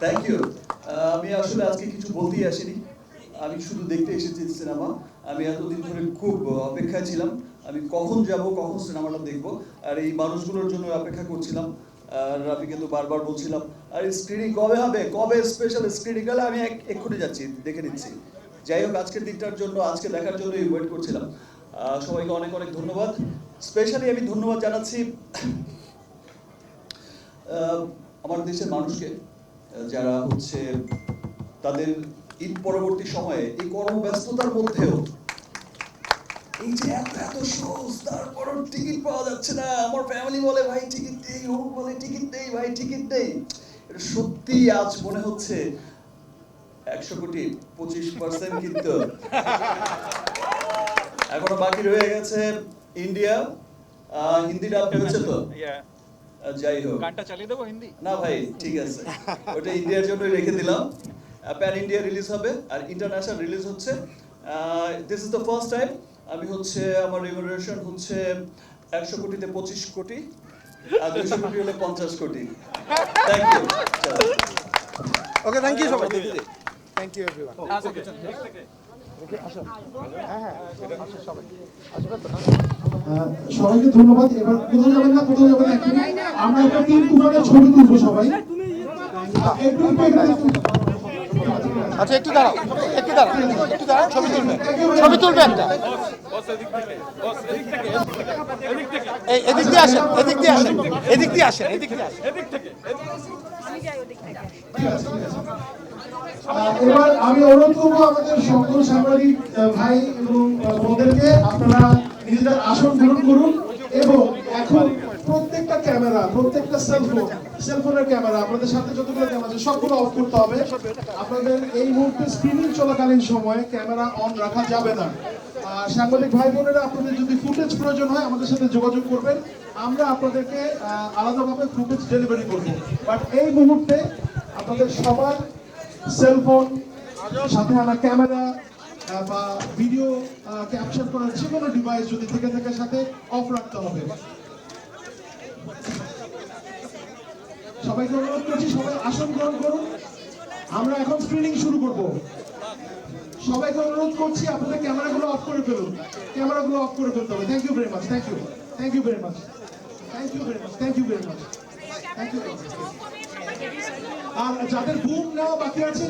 Thank you আমি আসলে আজকে কিছু বলতেই আসিনি। আমি শুধু দেখতে এসেছি সিনেমা। আমি এতদিন ধরে খুব অপেক্ষায় ছিলাম। আমি কখন যাব, কখন সিনেমাটা দেখব, আর এই মানুষগুলোর জন্য অপেক্ষা করছিলাম। আর আমি কিন্তু বারবার বলছিলাম, আর স্ক্রিনিং কবে হবে? কবে স্পেশাল স্ক্রিনিং গেলে আমি এক্ষুনি যাচ্ছি, দেখে নিচ্ছি। যাই হোক, আজকের দিনটার জন্য, আজকে দেখার জন্যই ওয়েট করছিলাম। সবাইকে অনেক অনেক ধন্যবাদ। স্পেশালি আমি ধন্যবাদ জানাচ্ছি আমার দেশের মানুষকে। যারা হচ্ছে তাদের ঈদ পরবর্তী সময়ে এই কর্মব্যস্ততার মধ্যেও এই যে এত এত টিকিট পাওয়া যাচ্ছে না। আমার ফ্যামিলি বলে, ভাই, টিকিট নেই বলে, টিকিট নেই ভাই, টিকিট নেই সত্যি আজ মনে হচ্ছে একশো কোটি পঁচিশ পার্সেন্ট কিন্তু এখনও বাকি রয়ে গেছে ইন্ডিয়া। হিন্দিটা আপনি হচ্ছে তো? যাই হোক। গানটা চালিয়ে দেবো হিন্দি? না ভাই ঠিক আছে। ওটা ইন্ডিয়ার জন্য রেখে দিলাম। প্যান ইন্ডিয়া রিলিজ হবে আর ইন্টারন্যাশনাল রিলিজ হচ্ছে। This is the first time আমি হচ্ছে আমার রেমুনারেশন হচ্ছে একশো কোটিতে পঁচিশ কোটি আর দুশো কোটি হলে পঞ্চাশ কোটি। Thank you okay thank you সবাই থ্যাংক ইউ এভরিওয়ান সবাইকে ধন্যবাদ। এবার কোথাও যাবেন না কোথাও যাবেন না আমরা একটা তিন কুমারের ছবি তুলবো সবাই। একটু আচ্ছা একটু দাঁড়াও। একটু দাঁড়াও। একটু দাঁড়াও ছবি তুলবে। ছবি তুলবে একটা। এদিক দিয়ে আসেন এদিক দিয়ে আসেন এদিক দিয়ে আসেন এদিক দিয়ে আসেন। এবার আমি অনুরোধ করব আমাদের সকল সাংবাদিক ভাই এবং বোনদেরকে আপনারা নিজেদের আসন গ্রহণ করুন। প্রত্যেকটা ক্যামেরা প্রত্যেকটা সেলফোন সেলফোনের ক্যামেরা আপনাদের সাথে যতগুলো ক্যামেরা আছে সবগুলো অফ করতে হবে। আপনাদের এই মুহূর্তে স্ক্রিনিং চলাকালীন সময়ে ক্যামেরা অন রাখা যাবে না। আর সাংবাদিক ভাই বোনেরা আপনাদের যদি ফুটেজ প্রয়োজন হয় আমাদের সাথে যোগাযোগ করবেন। আমরা আপনাদেরকে আলাদাভাবে ফুটেজ ডেলিভারি করব। বাট এই মুহূর্তে আপনাদের সবার সেলফোন সাথে আনা ক্যামেরা বা ভিডিও ক্যাপচার করার যে কোনো ডিভাইস যদি থেকে থেকে সাথে অফ রাখতে হবে। সবাইকে অনুরোধ করছি, সবাই আসন গ্রহণ করুন। আমরা এখন স্ক্রিনিং শুরু করব। সবাইকে অনুরোধ করছি, আপনাদের ক্যামেরাগুলো অফ করে ফেলুন। ক্যামেরাগুলো অফ করে ফেলতে হবে। Thank you very much thank you thank you very much thank you very much thank you very much thank you আর যাদের বুক নেওয়া বাকি আছে